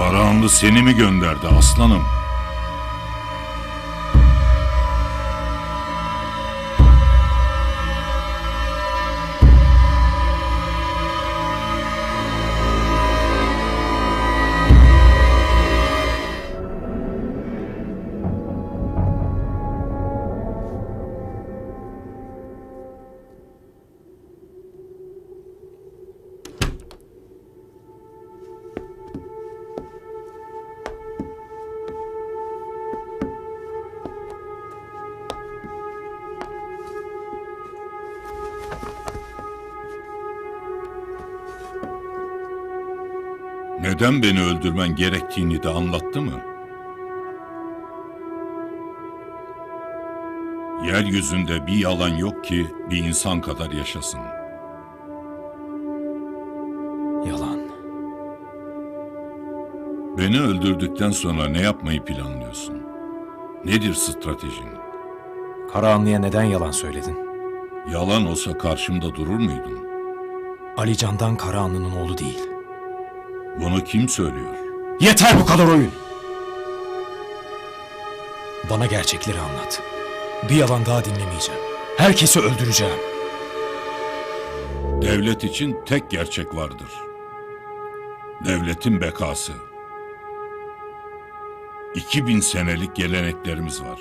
Karahanlı seni mi gönderdi aslanım? Neden beni öldürmen gerektiğini de anlattı mı? Yeryüzünde bir yalan yok ki bir insan kadar yaşasın. Yalan. Beni öldürdükten sonra ne yapmayı planlıyorsun? Nedir stratejin? Karahanlı'ya neden yalan söyledin? Yalan olsa karşımda durur muydun? Ali Candan Karahanlı'nın oğlu değil. Bunu kim söylüyor? Yeter bu kadar oyun! Bana gerçekleri anlat. Bir yalan daha dinlemeyeceğim. Herkesi öldüreceğim. Devlet için tek gerçek vardır. Devletin bekası. 2000 senelik geleneklerimiz var.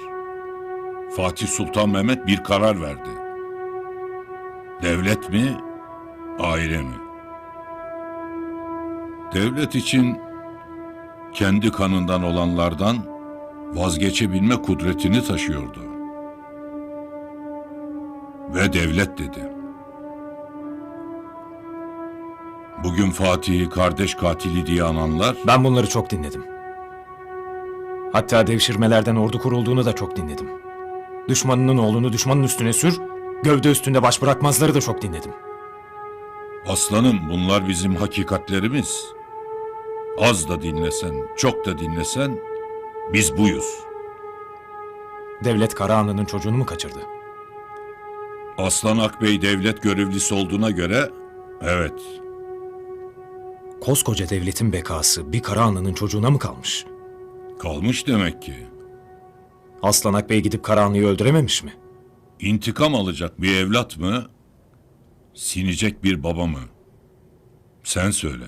Fatih Sultan Mehmet bir karar verdi. Devlet mi, aile mi? Devlet için kendi kanından olanlardan vazgeçebilme kudretini taşıyordu. Ve devlet dedi. Bugün Fatih'i kardeş katili diye ananlar Ben bunları çok dinledim. Hatta devşirmelerden ordu kurulduğunu da çok dinledim. Düşmanının oğlunu düşmanın üstüne sür, gövde üstünde baş bırakmazları da çok dinledim. Aslanım bunlar bizim hakikatlerimiz. Az da dinlesen, çok da dinlesen biz buyuz. Devlet Karahanlı'nın çocuğunu mu kaçırdı? Aslan Akbey devlet görevlisi olduğuna göre evet. Koskoca devletin bekası bir Karahanlı'nın çocuğuna mı kalmış? Kalmış demek ki. Aslan Akbey gidip Karahanlı'yı öldürememiş mi? İntikam alacak bir evlat mı? Sinecek bir baba mı? Sen söyle.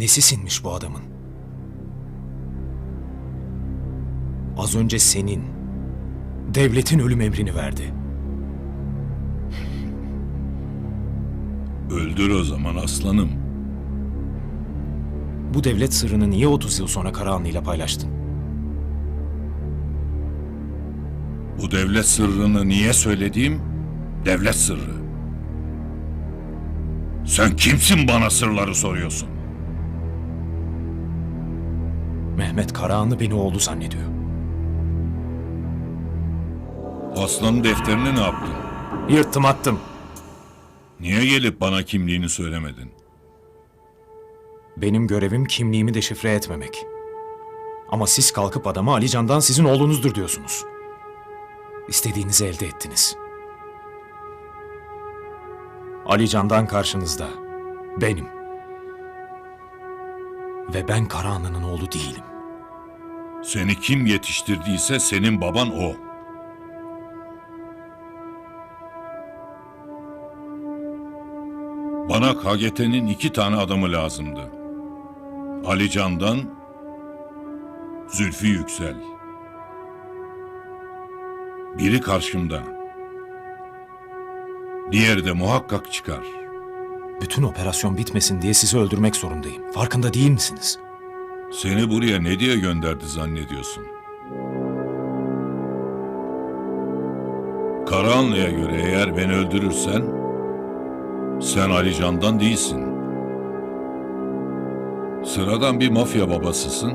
Nesi sinmiş bu adamın? Az önce senin, devletin ölüm emrini verdi. Öldür o zaman aslanım. Bu devlet sırrını niye 30 yıl sonra Karahanlı'yla paylaştın? Bu devlet sırrını niye söylediğim? Devlet sırrı. Sen kimsin bana sırları soruyorsun? Mehmet Karahanlı beni oğlu zannediyor. Aslanın defterini ne yaptın? Yırttım attım. Niye gelip bana kimliğini söylemedin? Benim görevim kimliğimi deşifre etmemek. Ama siz kalkıp adama Ali Can'dan sizin oğlunuzdur diyorsunuz. İstediğinizi elde ettiniz. Ali Can'dan karşınızda. Benim. Ve ben Karahanlı'nın oğlu değilim. Seni kim yetiştirdiyse senin baban o. Bana KGT'nin iki tane adamı lazımdı. Ali Can'dan Zülfü Yüksel. Biri karşımda. Diğeri de muhakkak çıkar. Bütün operasyon bitmesin diye sizi öldürmek zorundayım. Farkında değil misiniz? Seni buraya ne diye gönderdi zannediyorsun? Karahanlı'ya göre eğer beni öldürürsen, sen Ali Can'dan değilsin. Sıradan bir mafya babasısın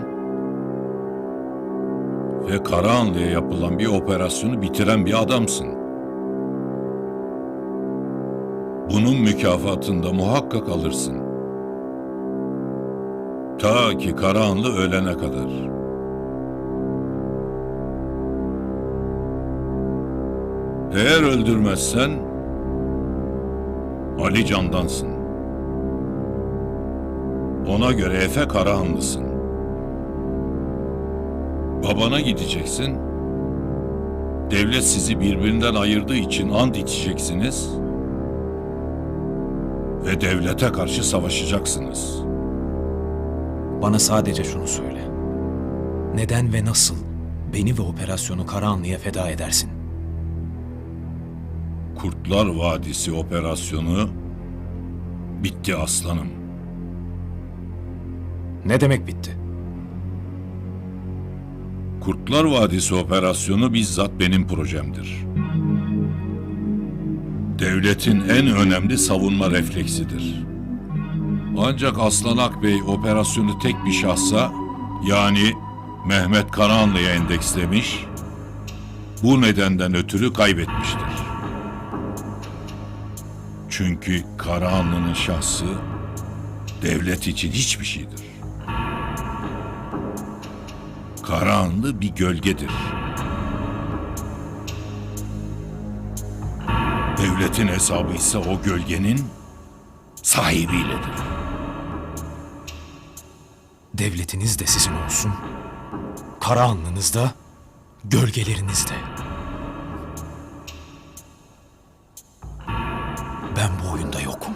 ve Karahanlı'ya yapılan bir operasyonu bitiren bir adamsın. Bunun mükafatını da muhakkak alırsın. Ta ki Karahanlı ölene kadar. Eğer öldürmezsen Ali Can'dansın. Ona göre Efe Karahanlısın. Babana gideceksin. Devlet sizi birbirinden ayırdığı için and içeceksiniz. Ve devlete karşı savaşacaksınız. Bana sadece şunu söyle. Neden ve nasıl beni ve operasyonu Karahanlı'ya feda edersin? Kurtlar Vadisi operasyonu bitti aslanım. Ne demek bitti? Kurtlar Vadisi operasyonu bizzat benim projemdir. Devletin en önemli savunma refleksidir. Ancak Aslan Akbey operasyonu tek bir şahsa yani Mehmet Karahanlı'ya endekslemiş, bu nedenden ötürü kaybetmiştir. Çünkü Karahanlı'nın şahsı devlet için hiçbir şeydir. Karahanlı bir gölgedir. Devletin hesabı ise o gölgenin sahibiyledir. Devletiniz de sizin olsun. Karahanlınız da, gölgeleriniz de. Ben bu oyunda yokum.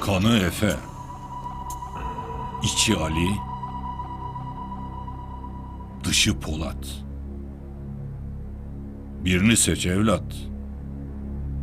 Kanı Efe, içi Ali, dışı Polat. Birini seç evlat.